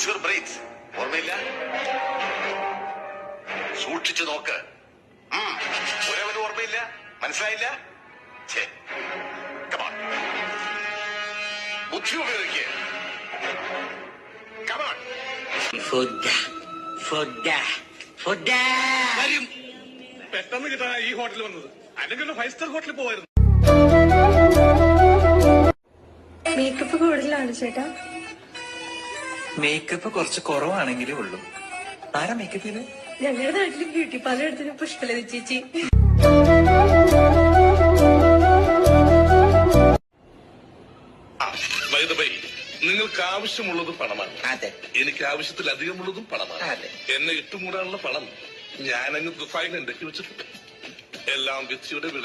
Use your ഓർമ്മയില്ല? സൂക്ഷിച്ചു നോക്ക്. ഒരവന് ഓർമ്മയില്ല? മനസ്സിലായില്ല? ബുദ്ധി ഉപയോഗിക്കുക പെട്ടെന്ന് കിട്ടാൻ ഈ ഹോട്ടലിൽ വന്നത്. അല്ലെങ്കിൽ ഫൈവ് സ്റ്റാർ ഹോട്ടലിൽ പോവായിരുന്നു. മേക്കപ്പ് കൂടുതലാണ് ചേട്ടാ. മേക്കപ്പ് കുറച്ച് കുറവാണെങ്കിലേ ഉള്ളൂ. ആരാ മേക്കപ്പ് ചെയ്ത്? ഞങ്ങളുടെ നാട്ടിലും ബ്യൂട്ടി പലയിടത്തിനും പുഷ്പല പുഷ്പലത ചേച്ചി. നിങ്ങൾക്ക് ആവശ്യമുള്ളത് പണമാണ്. അതെ. എനിക്ക് ആവശ്യത്തിലധികമുള്ളതും പണമാണ്. അതെ. എന്നെ ഇട്ടുമൂടാനുള്ള പണം ഞാനങ്ങ് ദുബായിൽ ഉണ്ടാക്കി വെച്ചിട്ടുണ്ട്. എല്ലാം വിധിയുടെ വിള